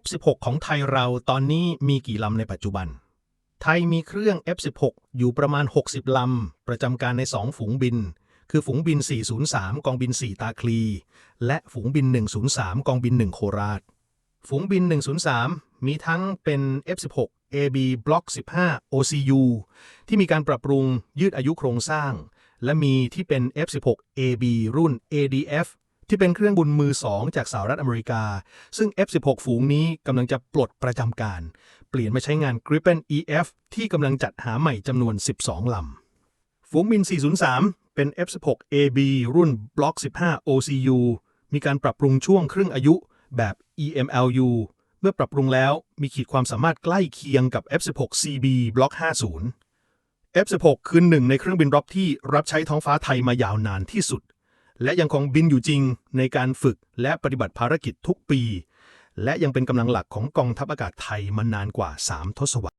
F16 ของไทยเราตอนนี้มีกี่ลำในปัจจุบัน ไทยมีเครื่อง F16 อยู่ประมาณ 60 ลำ ประจำการใน 2 ฝูงบิน คือฝูงบิน 403 กองบิน 4 ตาคลี และฝูงบิน 103 กองบิน 1 โคราช ฝูงบิน 103 มีทั้งเป็น F16 AB Block 15 OCU ที่มีการปรับปรุงยืดอายุโครงสร้าง และมีที่เป็น F16 AB รุ่น ADF ที่เป็นเครื่องบุนมือ2จากสหรัฐอเมริกา ซึ่ง F16 ฝูงนี้กำลังจะปลดประจำการ เปลี่ยนมาใช้งาน Gripen EF ที่กำลังจัดหาใหม่จำนวน 12 ลำ ฝูงบิน 403 เป็น F16 AB รุ่น Block 15 OCU มีการปรับปรุงช่วงครึ่งอายุแบบ EMLU เมื่อปรับปรุงแล้วมีขีดความสามารถใกล้เคียงกับ F16 CB Block 50 F16 คือหนึ่งในเครื่องบินรบที่รับใช้ท้องฟ้าไทยมายาวนานที่สุด และยังคงบินอยู่จริงในการฝึกและปฏิบัติภารกิจทุกปี และยังเป็นกำลังหลักของกองทัพอากาศไทยมานานกว่า 3 ทศวรรษ